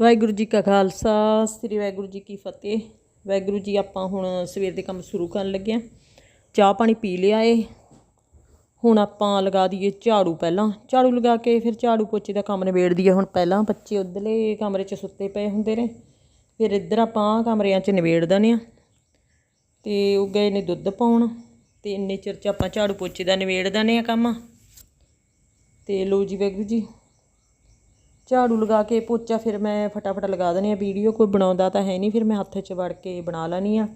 ਵਾਹਿਗੁਰੂ ਜੀ ਕਾ ਖਾਲਸਾ, ਸ੍ਰੀ ਵਾਹਿਗੁਰੂ ਜੀ ਕੀ ਫਤਿਹ। ਵਾਹਿਗੁਰੂ ਜੀ, ਆਪਾਂ ਹੁਣ ਸਵੇਰ ਦੇ ਕੰਮ ਸ਼ੁਰੂ ਕਰਨ ਲੱਗੇ ਆ ਚਾਹ ਪਾਣੀ ਪੀ ਲਿਆ ਏ। ਹੁਣ ਆਪਾਂ ਲਗਾ ਦਈਏ ਝਾੜੂ ਪਹਿਲਾਂ। ਝਾੜੂ ਲਗਾ ਕੇ ਫਿਰ ਝਾੜੂ ਪੋਚੇ ਦਾ ਕੰਮ ਨਿਬੇੜ ਦਈਏ ਹੁਣ ਪਹਿਲਾਂ। ਬੱਚੇ ਉਧਰਲੇ ਕਮਰੇ 'ਚ ਸੁੱਤੇ ਪਏ ਹੁੰਦੇ ਨੇ। ਫਿਰ ਇੱਧਰ ਆਪਾਂ ਕਮਰਿਆਂ 'ਚ ਨਿਬੇੜ ਦਨੇ ਆ ਤੇ ਉਹ ਗਏ ਨੇ ਦੁੱਧ ਪਾਉਣ। ਤੇ ਇੰਨੇ ਚਿਰ 'ਚ ਆਪਾਂ ਝਾੜੂ ਪੋਚੇ ਦਾ ਨਿਬੇੜ ਦਨੇ ਆ ਕੰਮ। ਤੇ ਲੋ ਜੀ ਵਾਹਿਗੁਰੂ ਜੀ ਝਾੜੂ ਲਗਾ ਕੇ ਪੋਚਾ ਫਿਰ ਮੈਂ ਫਟਾਫਟ ਲਗਾ ਦਨੀ ਆ ਵੀਡੀਓ, ਕੋਈ ਬਣਾਉਂਦਾ ਤਾਂ ਹੈ ਨਹੀਂ, ਫਿਰ ਮੈਂ ਹੱਥ 'ਚ ਵੜ ਕੇ ਬਣਾ ਲੈਣੀ ਆ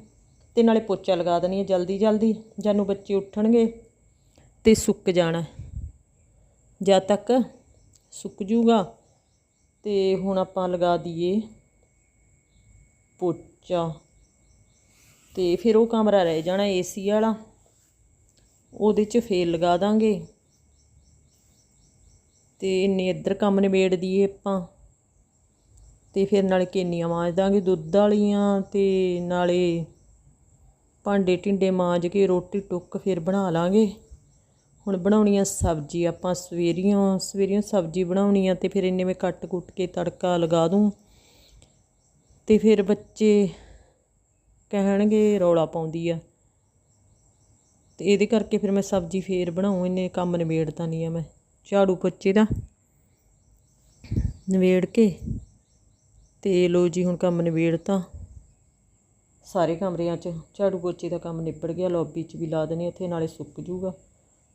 ਤੇ ਨਾਲੇ ਪੋਚਾ ਲਗਾ ਦਨੀ ਆ ਜਲਦੀ ਜਲਦੀ ਜਾਨੂੰ ਬੱਚੇ ਉੱਠਣਗੇ ਤੇ ਸੁੱਕ ਜਾਣਾ। ਜਦ ਤੱਕ ਸੁੱਕ ਜੂਗਾ ਤੇ ਹੁਣ ਆਪਾਂ ਲਗਾ ਦਈਏ ਪੋਚਾ ਤੇ ਫਿਰ ਉਹ ਕਮਰਾ ਰਹਿ ਜਾਣਾ ਏਸੀ ਵਾਲਾ, ਉਹਦੇ 'ਚ ਫੇਰ ਲਗਾ ਦਾਂਗੇ। ਅਤੇ ਇੰਨੇ ਇੱਧਰ ਕੰਮ ਨਿਬੇੜ ਦਈਏ ਆਪਾਂ। ਅਤੇ ਫਿਰ ਨਾਲੇ ਕੇਨੀਆਂ ਮਾਂਜ ਦਾਂਗੇ ਦੁੱਧ ਵਾਲੀਆਂ ਅਤੇ ਨਾਲੇ ਭਾਂਡੇ ਢਿੰਡੇ ਮਾਂਜ ਕੇ ਰੋਟੀ ਟੁੱਕ ਫਿਰ ਬਣਾ ਲਾਂਗੇ। ਹੁਣ ਬਣਾਉਣੀ ਆ ਸਬਜ਼ੀ ਆਪਾਂ ਸਵੇਰੀਆਂ ਸਵੇਰੀਆਂ ਸਬਜ਼ੀ ਬਣਾਉਣੀ ਆ ਤੇ ਫਿਰ ਇੰਨੇ ਮੈਂ ਕੱਟ ਕੁੱਟ ਕੇ ਤੜਕਾ ਲਗਾ ਦੂੰ। ਤੇ ਫਿਰ ਬੱਚੇ ਕਹਿਣਗੇ ਰੌਲਾ ਪਾਉਂਦੀ ਆ। ਤੇ ਇਹਦੇ ਕਰਕੇ ਫਿਰ ਮੈਂ ਸਬਜ਼ੀ ਫੇਰ ਬਣਾਉਂ, ਇੰਨੇ ਕੰਮ ਨਿਬੇੜਦਾ ਨਹੀਂ ਆ ਮੈਂ। ਝਾੜੂ ਪੋਚੇ ਦਾ ਨਿਬੇੜ ਕੇ ਤੇ ਲੋ ਜੀ ਹੁਣ ਕੰਮ ਨਿਬੇੜਤਾ। ਸਾਰੇ ਕਮਰਿਆਂ 'ਚ ਝਾੜੂ ਪੋਚੇ ਦਾ ਕੰਮ ਨਿਬੜ ਗਿਆ। ਲੌਬੀ 'ਚ ਵੀ ਲਾ ਦੇਣੀ ਇੱਥੇ ਨਾਲੇ ਸੁੱਕ ਜੂਗਾ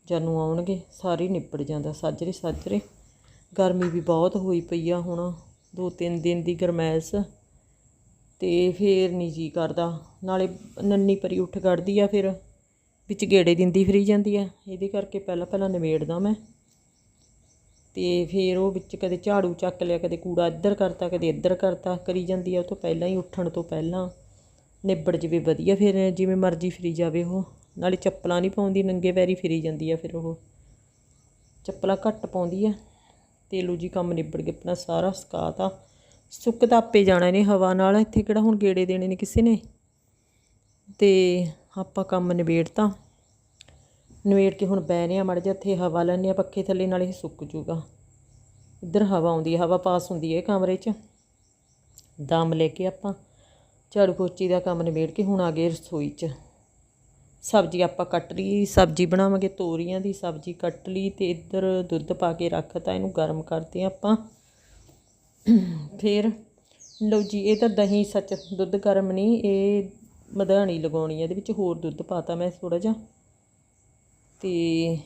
ਜਾਨੂੰ ਆਉਣਗੇ, ਸਾਰੇ ਹੀ ਨਿਬੜ ਜਾਂਦਾ, ਸਾਜਰੇ ਸਾਜਰੇ। ਗਰਮੀ ਵੀ ਬਹੁਤ ਹੋਈ ਪਈ ਆ ਹੁਣ, ਦੋ ਤਿੰਨ ਦਿਨ ਦੀ ਗਰਮੈਸ਼। ਤੇ ਫੇਰ ਨਹੀਂ ਜੀ ਕਰਦਾ। ਨਾਲੇ ਨੰਨੀ ਪਰੀ ਉੱਠ ਕੱਢਦੀ ਆ ਫਿਰ, ਵਿੱਚ ਗੇੜੇ ਦਿੰਦੀ ਫਰੀ ਜਾਂਦੀ ਆ। ਇਹਦੇ ਕਰਕੇ ਪਹਿਲਾਂ ਪਹਿਲਾਂ ਨਿਬੇੜਦਾ ਮੈਂ। ਅਤੇ ਫਿਰ ਉਹ ਵਿੱਚ ਕਦੇ ਝਾੜੂ ਚੱਕ ਲਿਆ, ਕਦੇ ਕੂੜਾ ਇੱਧਰ ਕਰਤਾ, ਕਦੇ ਇੱਧਰ ਕਰਤਾ, ਕਰੀ ਜਾਂਦੀ ਆ ਉਹ ਤੋਂ ਪਹਿਲਾਂ ਹੀ ਉੱਠਣ ਤੋਂ ਪਹਿਲਾਂ। ਨਿਬੜ ਜਵੇ ਵਧੀਆ ਫਿਰ, ਜਿਵੇਂ ਮਰਜ਼ੀ ਫਿਰੀ ਜਾਵੇ ਉਹ। ਨਾਲੇ ਚੱਪਲਾਂ ਨਹੀਂ ਪਾਉਂਦੀ, ਨੰਗੇ ਪੈਰੀ ਫਿਰੀ ਜਾਂਦੀ ਆ ਫਿਰ ਉਹ। ਚੱਪਲਾਂ ਘੱਟ ਪਾਉਂਦੀ ਆ। ਤੇ ਲੂ ਜੀ ਕੰਮ ਨਿਬੜ ਗਿਆ ਆਪਣਾ ਸਾਰਾ, ਸੁਕਾਤਾ। ਸੁੱਕ ਤਾਂ ਆਪੇ ਜਾਣਾ ਨੇ ਹਵਾ ਨਾਲ, ਇੱਥੇ ਕਿਹੜਾ ਹੁਣ ਗੇੜੇ ਦੇਣੇ ਨੇ ਕਿਸੇ ਨੇ। ਤੇ ਆਪਾਂ ਕੰਮ ਨਿਬੇੜਤਾ। ਨਿਬੇੜ ਕੇ ਹੁਣ ਬਹਿ ਰਹੇ ਆ ਮੜ ਜਿਹਾ, ਇੱਥੇ ਹਵਾ ਲੈਣੇ ਆ, ਪੱਖੇ ਥੱਲੇ ਨਾਲ ਨਾਲੇ ਸੁੱਕ ਜੂਗਾ ਇੱਧਰ ਹਵਾ ਆਉਂਦੀ ਹੈ ਹਵਾ ਪਾਸ ਹੁੰਦੀ ਹੈ ਕਮਰੇ 'ਚ। ਦਮ ਲੈ ਕੇ ਆਪਾਂ ਝਾੜੂ ਪੋਚੀ ਦਾ ਕੰਮ ਨਿਬੇੜ ਕੇ ਹੁਣ ਆ ਗਏ ਰਸੋਈ 'ਚ। ਸਬਜ਼ੀ ਆਪਾਂ ਕੱਟ ਲਈ, ਸਬਜ਼ੀ ਬਣਾਵਾਂਗੇ ਤੋਰੀਆਂ ਦੀ, ਸਬਜ਼ੀ ਕੱਟ ਲਈ ਤੇ ਇੱਧਰ ਦੁੱਧ ਪਾ ਕੇ ਰੱਖਤਾ ਇਹਨੂੰ ਗਰਮ ਕਰਦੇ ਹਾਂ ਆਪਾਂ। ਫਿਰ ਲਓ ਜੀ, ਇਹ ਤਾਂ ਦਹੀਂ ਸੱਚ ਦੁੱਧ ਗਰਮ ਨਹੀਂ, ਇਹ ਮਧਾਣੀ ਲਗਾਉਣੀ ਹੈ ਇਹਦੇ ਵਿੱਚ ਹੋਰ ਦੁੱਧ ਪਾਤਾ ਮੈਂ ਥੋੜਾ ਜਿਹਾ। ਅਤੇ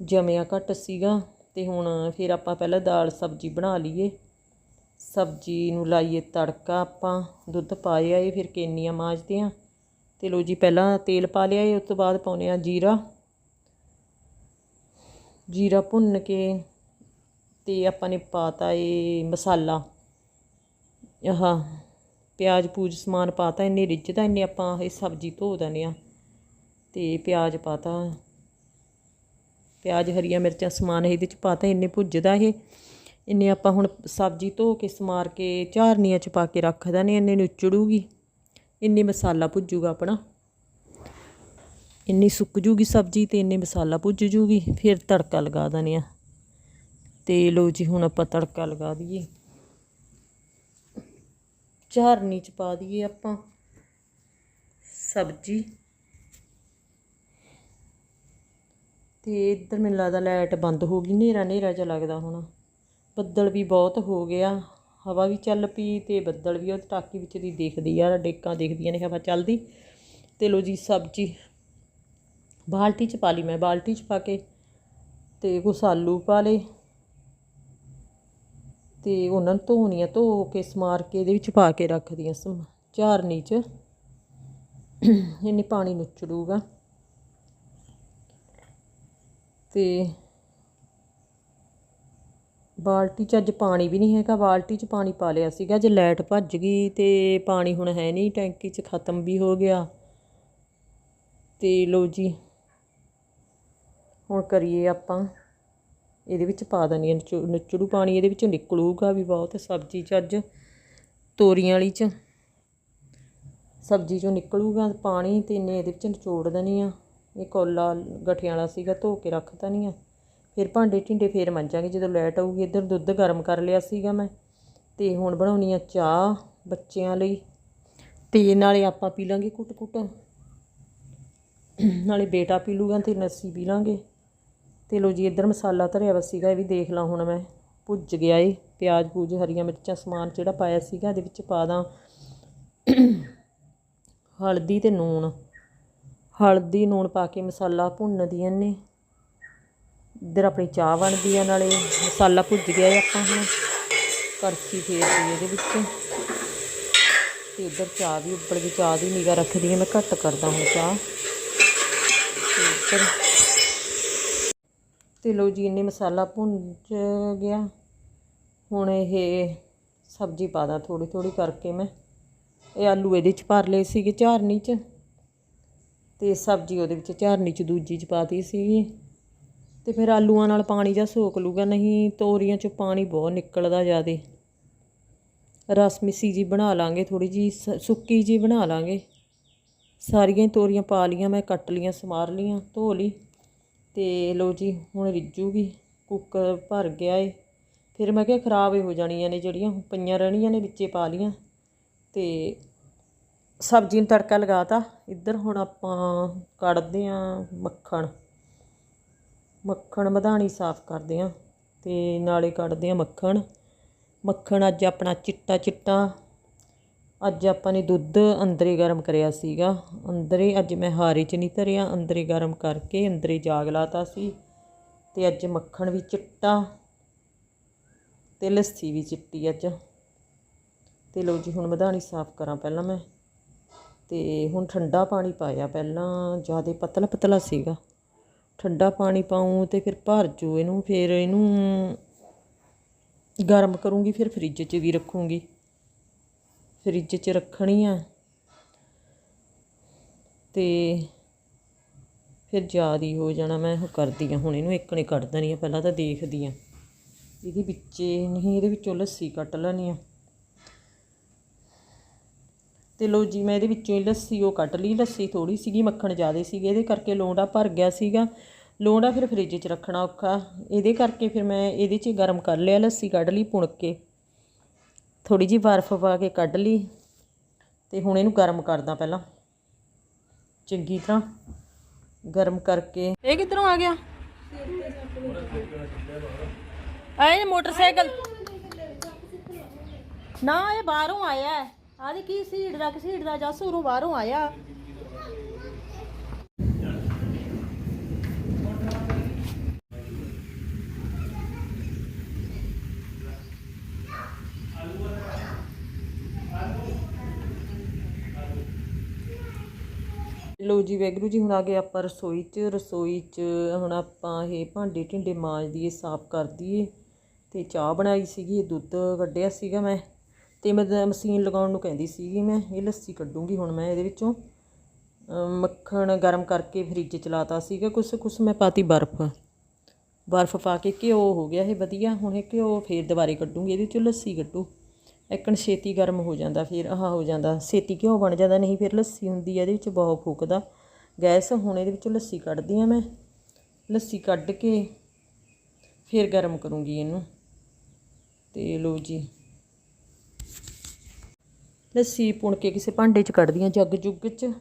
ਜਮਿਆ ਘੱਟ ਸੀਗਾ ਅਤੇ ਹੁਣ ਫਿਰ ਆਪਾਂ ਪਹਿਲਾਂ ਦਾਲ ਸਬਜ਼ੀ ਬਣਾ ਲਈਏ। ਸਬਜ਼ੀ ਨੂੰ ਲਾਈਏ ਤੜਕਾ ਆਪਾਂ, ਦੁੱਧ ਪਾਏ ਆਏ, ਫਿਰ ਕੇਨੀਆਂ ਮਾਂਜਦੇ ਹਾਂ ਅਤੇ ਲੋ ਜੀ ਪਹਿਲਾਂ ਤੇਲ ਪਾ ਲਿਆ ਏ, ਉਸ ਤੋਂ ਬਾਅਦ ਪਾਉਨੇ ਆ ਜੀਰਾ। ਜੀਰਾ ਭੁੰਨ ਕੇ ਤੇ ਆਪਾਂ ਨੇ ਪਾਤਾ ਏ ਮਸਾਲਾ। ਆਹ ਪਿਆਜ਼ ਪੂਜ ਸਮਾਨ ਪਾਤਾ, ਇੰਨੇ ਰਿੱਝਦਾ ਇੰਨੇ ਆਪਾਂ ਇਹ ਸਬਜ਼ੀ ਧੋ ਦਨੇ ਆ। ਤੇ ਪਿਆਜ਼ ਪਾਤਾ। ਪਿਆਜ਼, ਹਰੀਆਂ ਮਿਰਚਾਂ ਸਮਾਨ ਇਹਦੇ ਚ ਪਾਤਾ, ਇੰਨੇ ਭੁੱਜਦਾ ਇਹ। ਇੰਨੇ ਆਪਾਂ ਹੁਣ ਸਬਜ਼ੀ ਧੋ ਕੇ ਸਮਾਰ ਕੇ ਝਾਰਨੀਆਂ ਚ ਪਾ ਕੇ ਰੱਖ ਦਨੇ ਇੰਨੇ ਨੂੰ ਚੜੂਗੀ ਇੰਨੇ ਮਸਾਲਾ ਭੁੱਜੂਗਾ ਆਪਣਾ। ਇੰਨੀ ਸੁੱਕ ਜੂਗੀ ਸਬਜ਼ੀ ਤੇ ਇੰਨੇ ਮਸਾਲਾ ਭੁੱਜ ਜੂਗੀ, ਫਿਰ ਤੜਕਾ ਲਗਾ ਦਨੇ ਆ ਤੇ ਲੋ ਜੀ, ਹੁਣ ਆਪਾਂ ਤੜਕਾ ਲਗਾ ਦਈਏ। ਝਾਰਨੀ ਚ ਪਾ ਦਈਏ ਆਪਾਂ ਸਬਜ਼ੀ। ਅਤੇ ਇੱਧਰ ਮੈਨੂੰ ਲੱਗਦਾ ਲਾਈਟ ਬੰਦ ਹੋ ਗਈ, ਹਨੇਰਾ ਹਨੇਰਾ ਜਿਹਾ ਲੱਗਦਾ ਹੁਣ। ਬੱਦਲ ਵੀ ਬਹੁਤ ਹੋ ਗਿਆ, ਹਵਾ ਵੀ ਚੱਲ ਪਈ ਅਤੇ ਬੱਦਲ ਵੀ ਉਹ ਟਾਕੀ ਵਿੱਚ ਦੀ ਦਿਖਦੀ ਆ, ਡੇਕਾਂ ਦੇਖਦੀਆਂ ਨੇ ਹਵਾ ਚੱਲਦੀ। ਤੇ ਲੋ ਜੀ ਸਬਜ਼ੀ। ਬਾਲਟੀ ਚ ਪਾ ਲਈ ਮੈਂ, ਬਾਲਟੀ ਚ ਪਾ ਕੇ ਅਤੇ ਕੁਛ ਆਲੂ ਪਾ ਲਏ। ਅਤੇ ਉਹਨਾਂ ਨੂੰ ਧੋਣੀਆਂ, ਧੋ ਕੇ ਸਮਾਰ ਕੇ ਇਹਦੇ ਵਿੱਚ ਪਾ ਕੇ ਰੱਖਦੀਆਂ ਸਮ, ਝਾਰਨੀ ਚ। ਇੰਨੀ ਪਾਣੀ ਨੁਚੜੂਗਾ ਅਤੇ ਬਾਲਟੀ 'ਚ ਅੱਜ ਪਾਣੀ ਵੀ ਨਹੀਂ ਹੈਗਾ। ਬਾਲਟੀ 'ਚ ਪਾਣੀ ਪਾ ਲਿਆ ਸੀਗਾ। ਜੇ ਲਾਈਟ ਭੱਜ ਗਈ ਅਤੇ ਪਾਣੀ ਹੁਣ ਹੈ ਨਹੀਂ। ਟੈਂਕੀ 'ਚ ਖਤਮ ਵੀ ਹੋ ਗਿਆ। ਅਤੇ ਲਓ ਜੀ, ਹੁਣ ਕਰੀਏ ਆਪਾਂ। ਇਹਦੇ ਵਿੱਚ ਪਾ ਦਣੀ ਹੈ ਨਚੜੂ ਪਾਣੀ। ਇਹਦੇ ਵਿੱਚੋਂ ਨਿਕਲੂਗਾ ਵੀ ਬਹੁਤ ਸਬਜ਼ੀ 'ਚ ਅੱਜ। ਤੋਰੀਆਂ ਵਾਲੀ 'ਚ ਸਬਜ਼ੀ 'ਚੋਂ ਨਿਕਲੂਗਾ ਪਾਣੀ ਤੇ ਇਹਨੇ ਇਹਦੇ ਵਿੱਚ ਨਿਚੋੜ ਦੇਣੀ ਆ। ਇਹ ਕੋਲਾ ਗਠਿਆਂ ਵਾਲਾ ਸੀਗਾ, ਧੋ ਕੇ ਰੱਖਤਾ ਨਹੀਂ ਆ। ਫਿਰ ਭਾਂਡੇ ਢਿੰਡੇ ਫੇਰ ਮੰਜਾਂਗੇ ਜਦੋਂ ਲੈਟ ਆਊਗੀ, ਇੱਧਰ ਦੁੱਧ ਗਰਮ ਕਰ ਲਿਆ ਸੀਗਾ ਮੈਂ। ਤੇ ਹੁਣ ਬਣਾਉਣੀ ਆ ਚਾਹ ਬੱਚਿਆਂ ਲਈ। ਤੇ ਨਾਲੇ ਆਪਾਂ ਪੀ ਲਾਂਗੇ ਕੁੱਟ ਕੁੱਟ ਨਾਲੇ ਬੇਟਾ ਪੀ ਲੂਗਾ ਤੇ ਲੱਸੀ ਪੀ ਲਾਂਗੇ। ਤੇ ਲੋ ਜੀ, ਇੱਧਰ ਮਸਾਲਾ ਧਰਿਆ ਵਾ ਸੀਗਾ, ਇਹ ਵੀ ਦੇਖ ਲਾਂ ਹੁਣ ਮੈਂ। ਭੁੱਜ ਗਿਆ ਏ, ਪਿਆਜ਼, ਪੂਜ, ਹਰੀਆਂ ਮਿਰਚਾਂ, ਸਮਾਨ ਜਿਹੜਾ ਪਾਇਆ ਸੀਗਾ, ਇਹਦੇ ਵਿੱਚ ਪਾ ਦਾਂ। ਹਲਦੀ ਤੇ ਨੂਣ। ਹਲਦੀ, ਨੂਣ ਪਾ ਕੇ ਮਸਾਲਾ ਭੁੰਨਦੀਆਂ ਨੇ ਇੱਧਰ ਆਪਣੀ ਚਾਹ ਬਣਦੀ ਆ, ਨਾਲੇ ਮਸਾਲਾ ਭੁੱਜ ਗਿਆ ਏ ਆਪਾਂ ਹੁਣ। ਕੜਛੀ ਫੇਰਦੀ ਇਹਦੇ ਵਿੱਚ। ਤੇ ਇੱਧਰ ਚਾਹ ਵੀ, ਉੱਪਰ ਦੀ ਚਾਹ ਦੀ ਨਿਗਾ ਰੱਖਦੀ ਆ, ਮੈਂ ਘੱਟ ਕਰਦਾ ਹੁਣ ਚਾਹ। ਤੇ ਇੱਧਰ ਤੇ ਲੋ ਜੀ ਇੰਨੇ ਮਸਾਲਾ ਭੁੰਨ ਗਿਆ। ਹੁਣ ਇਹ ਸਬਜ਼ੀ ਪਾ ਦਾਂ ਥੋੜੀ ਥੋੜੀ ਕਰਕੇ ਮੈਂ। ਇਹ ਆਲੂ ਇਹਦੇ ਚ ਭਰ ਲਏ ਸੀਗੇ ਝਾਰਨੀ ਚ। ਤੇ ਸਬਜ਼ੀ ਉਹਦੇ ਵਿੱਚ ਝਾਰਨੀ ਚ ਦੂਜੀ ਚ ਪਾਤੀ ਸੀਗੀ। ਤੇ ਫਿਰ ਆਲੂਆਂ ਨਾਲ ਪਾਣੀ ਜਾਂ ਸੋਕ ਲੂਗਾ ਨਹੀਂ ਤੋਰੀਆਂ ਚ ਪਾਣੀ ਬਹੁਤ ਨਿਕਲਦਾ ਜ਼ਿਆਦੇ। ਰਸ ਮਿੱਸੀ ਜੀ ਬਣਾ ਲਾਂਗੇ ਥੋੜੀ ਜੀ ਸੁੱਕੀ ਜੀ ਬਣਾ ਲਾਂਗੇ। ਸਾਰੀਆਂ ਹੀ ਤੋਰੀਆਂ ਪਾ ਲੀਆਂ ਮੈਂ ਕੱਟ ਲੀਆਂ ਸਮਾਰ ਲੀਆਂ ਧੋ ਲਈ। ਤੇ ਲੋ ਜੀ, ਹੁਣ ਰਿੱਜੂਗੀ ਕੁੱਕਰ ਭਰ ਗਿਆ ਏ। ਫਿਰ ਮੈਂ ਕਿਹਾ ਖਰਾਬ ਹੋ ਜਾਣੀਆਂ ਨੇ ਜਿਹੜੀਆਂ ਪਈਆਂ ਰਹਿਣੀਆਂ ਨੇ ਵਿੱਚੇ ਪਾ ਲੀਆਂ ਤੇ ਸਬਜ਼ੀ ਨੂੰ ਤੜਕਾ ਲਗਾਤਾ। ਇੱਧਰ ਹੁਣ ਆਪਾਂ ਕੱਢਦੇ ਆਂ ਮੱਖਣ। ਮੱਖਣ ਮਧਾਣੀ ਸਾਫ਼ ਕਰਦੇ ਆਂ ਤੇ ਨਾਲੇ ਕੱਢਦੇ ਆਂ ਮੱਖਣ। ਮੱਖਣ ਅੱਜ ਆਪਣਾ ਚਿੱਟਾ ਚਿੱਟਾ। ਅੱਜ ਆਪਾਂ ਨੇ ਦੁੱਧ ਅੰਦਰੇ ਗਰਮ ਕਰਿਆ ਸੀਗਾ। ਅੰਦਰੇ ਅੱਜ ਮੈਂ ਹਾਰੇ 'ਚ ਨਹੀਂ ਧਰਿਆ, ਅੰਦਰੇ ਗਰਮ ਕਰਕੇ ਅੰਦਰੇ ਜਾਗ ਲਾਤਾ ਸੀ। ਤੇ ਅੱਜ ਮੱਖਣ ਵੀ ਚਿੱਟਾ ਤੇ ਲੱਸੀ ਵੀ ਚਿੱਟੀ ਅੱਜ। ਤੇ ਲਓ ਜੀ, ਹੁਣ ਮਧਾਣੀ ਸਾਫ਼ ਕਰਾਂ ਪਹਿਲਾਂ ਮੈਂ। ਅਤੇ ਹੁਣ ਠੰਡਾ ਪਾਣੀ ਪਾਇਆ, ਪਹਿਲਾਂ ਜ਼ਿਆਦਾ ਪਤਲਾ ਪਤਲਾ ਸੀਗਾ। ਠੰਡਾ ਪਾਣੀ ਪਾਉਂ ਅਤੇ ਫਿਰ ਭਰ ਜੂ ਇਹਨੂੰ, ਫਿਰ ਇਹਨੂੰ ਗਰਮ ਕਰੂੰਗੀ, ਫਿਰ ਫ੍ਰਿਜ 'ਚ ਵੀ ਰੱਖੂੰਗੀ। ਫ੍ਰਿਜ 'ਚ ਰੱਖਣੀ ਆ। ਤੇ ਫਿਰ ਜ਼ਿਆਦਾ ਹੀ ਹੋ ਜਾਣਾ, ਮੈਂ ਉਹ ਕਰਦੀ ਆ। ਹੁਣ ਇਹਨੂੰ ਇੱਕ ਨੇ ਕੱਢ ਦੇਣੀ ਆ, ਪਹਿਲਾਂ ਤਾਂ ਦੇਖਦੀ ਆ। ਇਹਦੇ ਵਿੱਚੇ ਨਹੀਂ, ਇਹਦੇ ਵਿੱਚੋਂ ਲੱਸੀ ਕੱਟ ਲੈਣੀ ਆ। ਤੇ ਲੋ ਜੀ, ਮੈਂ ਇਹਦੇ ਵਿੱਚੋਂ ਹੀ ਲੱਸੀ, ਉਹ ਕੱਢ ਲਈ, ਲੱਸੀ ਥੋੜੀ ਸੀਗੀ, ਮੱਖਣ ਜ਼ਿਆਦੇ ਸੀਗੇ, ਇਹਦੇ ਕਰਕੇ ਲੋਂਡਾ ਭਰ ਗਿਆ ਸੀਗਾ। ਲੋਂਡਾ ਫਿਰ ਫ੍ਰਿਜ 'ਚ ਰੱਖਣਾ ਔਖਾ। ਇਹਦੇ ਕਰਕੇ ਫਿਰ ਮੈਂ ਇਹਦੇ 'ਚ ਗਰਮ ਕਰ ਲਿਆ, ਲੱਸੀ ਕੱਢ ਲਈ ਪੁਣ ਕੇ। ਥੋੜੀ ਜੀ ਬਰਫ਼ ਪਾ ਕੇ ਕੱਢ ਲਈ ਤੇ ਹੁਣ ਇਹਨੂੰ ਗਰਮ ਕਰਦਾ ਪਹਿਲਾਂ। ਚੰਗੀ ਤਰ੍ਹਾਂ ਗਰਮ ਕਰਕੇ। ਇਹ ਕਿੱਧਰੋਂ ਆ ਗਿਆ? ਆਏ ਮੋਟਰਸਾਈਕਲ। ਨਾ, ਇਹ ਬਾਹਰੋਂ ਆਇਆ। ਹੈ ਆਦੀ ਕੀ ਸੀੜ ਦਾ ਸੀੜ ਜੱਸ ਉਰੋਂ ਬਾਹਰੋਂ ਆਇਆ। ਲੋ ਜੀ, ਵੈਗਰੂ ਜੀ, ਹੁਣ ਆ ਗਏ ਆਪਾਂ ਰਸੋਈ 'ਚ। ਰਸੋਈ 'ਚ ਹੁਣ ਆਪਾਂ ਇਹ ਭਾਂਡੇ ਢਿੰਡੇ ਮਾਂਜਦੀਏ, ਸਾਫ਼ ਕਰਦੀਏ। ਤੇ ਚਾਹ ਬਣਾਈ ਸੀਗੀ ਦੁੱਧ ਕੱਢਿਆ ਸੀਗਾ ਮੈਂ। ਤੇ ਮੈਂ ਮਸ਼ੀਨ ਲਗਾਉਣ ਨੂੰ ਕਹਿੰਦੀ ਸੀਗੀ, ਮੈਂ ਇਹ ਲੱਸੀ ਕੱਢੂੰਗੀ ਹੁਣ ਮੈਂ ਇਹਦੇ ਵਿੱਚੋਂ। ਮੱਖਣ ਗਰਮ ਕਰਕੇ ਫਰਿੱਜ ਚ ਲਾਤਾ ਸੀਗਾ, ਕੁਛ ਕੁਛ ਮੈਂ ਪਾਤੀ ਬਰਫ਼। ਬਰਫ਼ ਪਾ ਕੇ ਘਿਓ ਹੋ ਗਿਆ ਇਹ ਵਧੀਆ, ਹੁਣ ਇਹ ਘਿਓ ਫੇਰ ਦੁਬਾਰੇ ਕੱਢੂੰਗੀ, ਇਹਦੇ ਵਿੱਚੋਂ ਲੱਸੀ ਕੱਢੂ। ਐਕਣ ਛੇਤੀ ਗਰਮ ਹੋ ਜਾਂਦਾ, ਫਿਰ ਆਹ ਹੋ ਜਾਂਦਾ। ਛੇਤੀ ਘਿਓ ਬਣ ਜਾਂਦਾ, ਨਹੀਂ ਫਿਰ ਲੱਸੀ ਹੁੰਦੀ ਆ, ਇਹਦੇ ਵਿੱਚ ਬਹੁਤ ਫੂਕਦਾ। ਗੈਸ, ਹੁਣ ਇਹਦੇ ਵਿੱਚੋਂ ਲੱਸੀ ਕੱਢਦੀ ਆ ਮੈਂ। ਲੱਸੀ ਕੱਢ ਕੇ ਫਿਰ ਗਰਮ ਕਰੂੰਗੀ ਇਹਨੂੰ। ਤੇ ਲੋ ਜੀ। ਲੱਸੀ ਪੁਣ ਕੇ ਕਿਸੇ ਭਾਂਡੇ 'ਚ ਕੱਢਦੀ ਆ ਜੱਗ ਜੁੱਗ 'ਚ।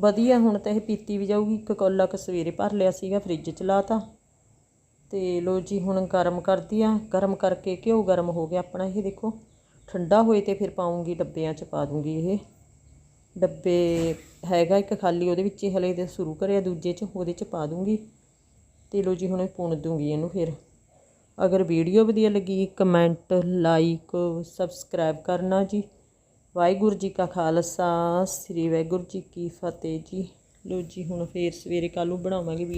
ਵਧੀਆ, ਹੁਣ ਤਾਂ ਇਹ ਪੀਤੀ ਵੀ ਜਾਊਗੀ। ਇੱਕ ਕੌਲਾ ਕ ਸਵੇਰੇ ਭਰ ਲਿਆ ਸੀਗਾ, ਫ੍ਰਿਜ 'ਚ ਲਾਤਾ ਤੇ। ਲੋ ਜੀ, ਹੁਣ ਗਰਮ ਕਰਦੀ ਆ। ਗਰਮ ਕਰਕੇ ਘਿਓ ਗਰਮ ਹੋ ਗਿਆ ਆਪਣਾ ਇਹ ਦੇਖੋ। ਠੰਡਾ ਹੋਏ ਤੇ ਫਿਰ ਪਾਉਂਗੀ, ਡੱਬਿਆਂ 'ਚ ਪਾ ਦੂੰਗੀ ਇਹ। ਡੱਬੇ ਹੈਗਾ ਇੱਕ ਖਾਲੀ, ਉਹਦੇ ਵਿੱਚ ਹਲੇ ਦੇ ਸ਼ੁਰੂ ਕਰਿਆ, ਦੂਜੇ 'ਚ ਉਹਦੇ 'ਚ ਪਾ ਦੂੰਗੀ। ਤੇ ਲੋ ਜੀ, ਹੁਣ ਪੁਣ ਦੂੰਗੀ ਇਹਨੂੰ ਫਿਰ। ਅਗਰ ਵੀਡੀਓ ਵਧੀਆ ਲੱਗੀ, ਕਮੈਂਟ, ਲਾਈਕ, ਸਬਸਕ੍ਰਾਈਬ ਕਰਨਾ ਜੀ। ਵਾਹਿਗੁਰੂ ਜੀ ਕਾ ਖਾਲਸਾ, ਸ੍ਰੀ ਵਾਹਿਗੁਰੂ ਜੀ ਕੀ ਫਤਿਹ ਜੀ। ਲੋ ਜੀ, ਹੁਣ ਫੇਰ ਸਵੇਰੇ ਕੱਲ੍ਹ ਨੂੰ ਬਣਾਵਾਂਗੇ ਵੀ